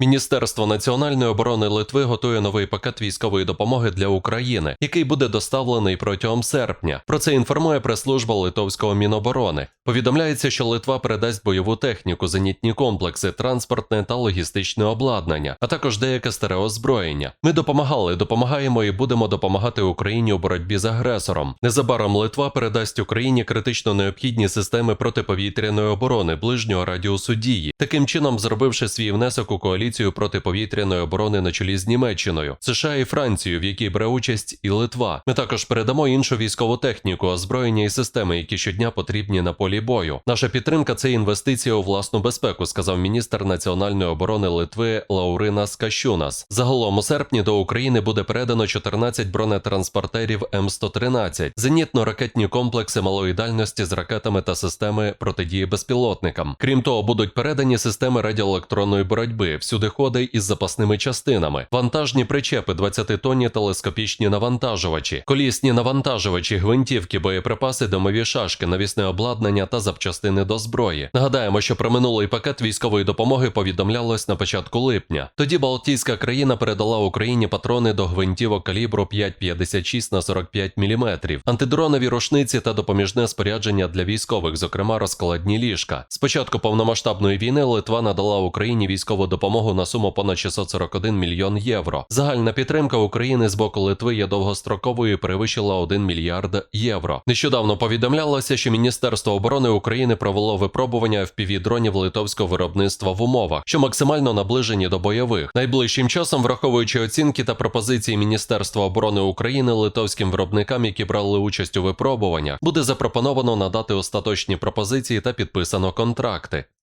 Міністерство національної оборони Литви готує новий пакет військової допомоги для України, який буде доставлений протягом серпня. Про це інформує прес-служба Литовського Міноборони. Повідомляється, що Литва передасть бойову техніку, зенітні комплекси, транспортне та логістичне обладнання, а також деяке старе озброєння. Ми допомагали, допомагаємо і будемо допомагати Україні у боротьбі з агресором. Незабаром Литва передасть Україні критично необхідні системи протиповітряної оборони ближнього радіусу дії, таким чином зробивши свій внесок у коаліцію протиповітряної оборони на чолі з Німеччиною, США і Францією, в якій бере участь і Литва. Ми також передамо іншу військову техніку, озброєння і системи, які щодня потрібні на полі бою. Наша підтримка це інвестиція у власну безпеку, сказав міністр національної оборони Литви Лауринас Кащунас. Загалом у серпні до України буде передано 14 бронетранспортерів М113, зенітно-ракетні комплекси малої дальності з ракетами та системи протидії безпілотникам. Крім того, будуть передані системи радіоелектронної боротьби, всюдиходи із запасними частинами, вантажні причепи, 20-тонні телескопічні навантажувачі, колісні навантажувачі, гвинтівки, боєприпаси, домові шашки, навісне обладнання та запчастини до зброї. Нагадаємо, що про минулий пакет військової допомоги повідомлялось на початку липня. Тоді Балтійська країна передала Україні патрони до гвинтівок калібру 5,56 на 45 мм, антидронові рушниці та допоміжне спорядження для військових, зокрема розкладні ліжка. З початку повномасштабної війни Литва надала Україні військову допомогу на суму понад 641 мільйон євро. Загальна підтримка України з боку Литви є довгостроковою і перевищила 1 мільярд євро. Нещодавно повідомлялося, що Міністерство оборони України провело випробування fpv дронів литовського виробництва в умовах, що максимально наближені до бойових. Найближчим часом, враховуючи оцінки та пропозиції Міністерства оборони України литовським виробникам, які брали участь у випробуваннях, буде запропоновано надати остаточні пропозиції та підписано контракти.